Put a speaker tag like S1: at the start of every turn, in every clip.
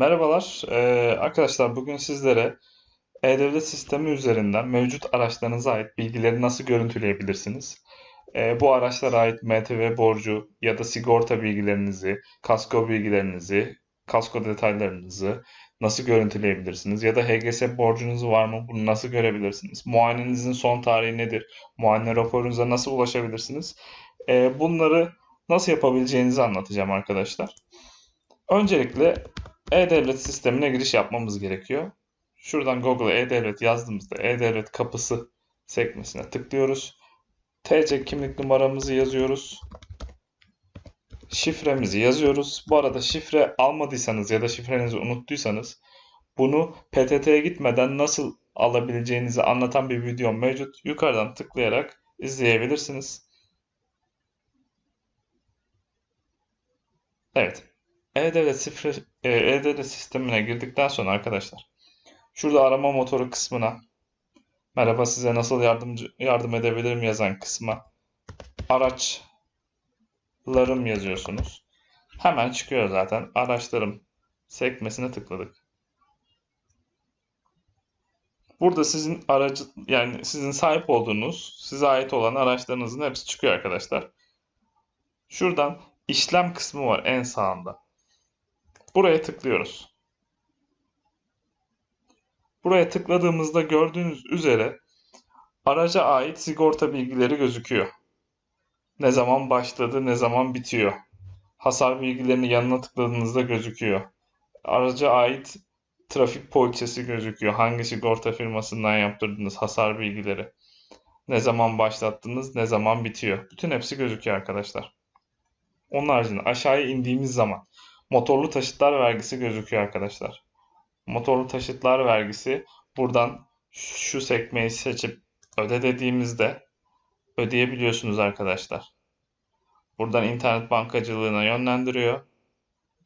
S1: Merhabalar. Ee, arkadaşlar bugün sizlere e-devlet sistemi üzerinden mevcut araçlarınıza ait bilgileri nasıl görüntüleyebilirsiniz? Ee, bu araçlara ait MTV borcu ya da sigorta bilgilerinizi, kasko bilgilerinizi, kasko detaylarınızı nasıl görüntüleyebilirsiniz? Ya da HGS borcunuz var mı? Bunu nasıl görebilirsiniz? Muayenenizin son tarihi nedir? Muayene raporunuza nasıl ulaşabilirsiniz? Ee, bunları nasıl yapabileceğinizi anlatacağım arkadaşlar. Öncelikle e-Devlet sistemine giriş yapmamız gerekiyor. Şuradan Google'a e-Devlet yazdığımızda e-Devlet kapısı sekmesine tıklıyoruz. TC kimlik numaramızı yazıyoruz. Şifremizi yazıyoruz. Bu arada şifre almadıysanız ya da şifrenizi unuttuysanız bunu PTT'ye gitmeden nasıl alabileceğinizi anlatan bir video mevcut. Yukarıdan tıklayarak izleyebilirsiniz. Evet. E-Devlet e, E-Devlet sistemine girdikten sonra arkadaşlar şurada arama motoru kısmına merhaba size nasıl yardımcı yardım edebilirim yazan kısma araçlarım yazıyorsunuz. Hemen çıkıyor zaten. Araçlarım sekmesine tıkladık. Burada sizin aracı yani sizin sahip olduğunuz, size ait olan araçlarınızın hepsi çıkıyor arkadaşlar. Şuradan işlem kısmı var en sağında. Buraya tıklıyoruz. Buraya tıkladığımızda gördüğünüz üzere araca ait sigorta bilgileri gözüküyor. Ne zaman başladı, ne zaman bitiyor. Hasar bilgilerini yanına tıkladığınızda gözüküyor. Araca ait trafik poliçesi gözüküyor. Hangi sigorta firmasından yaptırdınız hasar bilgileri. Ne zaman başlattınız, ne zaman bitiyor. Bütün hepsi gözüküyor arkadaşlar. Onun haricinde aşağıya indiğimiz zaman motorlu taşıtlar vergisi gözüküyor arkadaşlar. Motorlu taşıtlar vergisi buradan şu sekmeyi seçip öde dediğimizde ödeyebiliyorsunuz arkadaşlar. Buradan internet bankacılığına yönlendiriyor.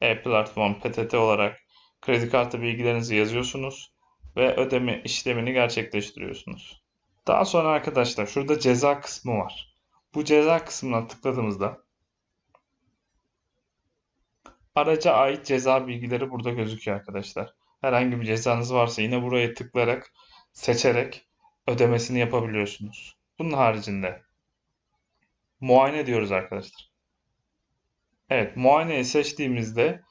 S1: E-platform PTT olarak kredi kartı bilgilerinizi yazıyorsunuz ve ödeme işlemini gerçekleştiriyorsunuz. Daha sonra arkadaşlar şurada ceza kısmı var. Bu ceza kısmına tıkladığımızda Araca ait ceza bilgileri burada gözüküyor arkadaşlar. Herhangi bir cezanız varsa yine buraya tıklayarak seçerek ödemesini yapabiliyorsunuz. Bunun haricinde muayene diyoruz arkadaşlar. Evet muayeneyi seçtiğimizde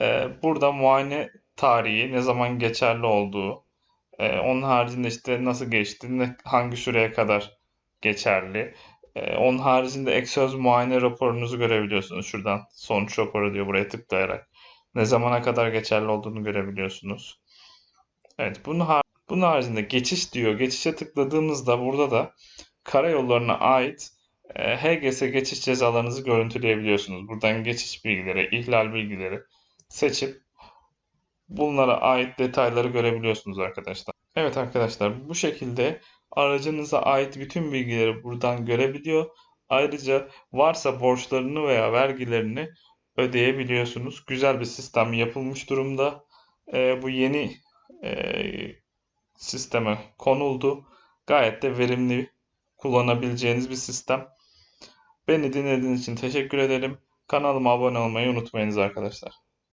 S1: e, burada muayene tarihi ne zaman geçerli olduğu e, onun haricinde işte nasıl geçti ne, hangi süreye kadar geçerli ee, onun haricinde söz muayene raporunuzu görebiliyorsunuz. Şuradan sonuç raporu diyor buraya tıklayarak. Ne zamana kadar geçerli olduğunu görebiliyorsunuz. Evet bunun, har bunun haricinde geçiş diyor. Geçişe tıkladığımızda burada da karayollarına ait e, HGS geçiş cezalarınızı görüntüleyebiliyorsunuz. Buradan geçiş bilgileri, ihlal bilgileri seçip bunlara ait detayları görebiliyorsunuz arkadaşlar. Evet arkadaşlar bu şekilde aracınıza ait bütün bilgileri buradan görebiliyor. Ayrıca varsa borçlarını veya vergilerini ödeyebiliyorsunuz. Güzel bir sistem yapılmış durumda. E, bu yeni e, sisteme konuldu. Gayet de verimli kullanabileceğiniz bir sistem. Beni dinlediğiniz için teşekkür ederim. Kanalıma abone olmayı unutmayınız arkadaşlar.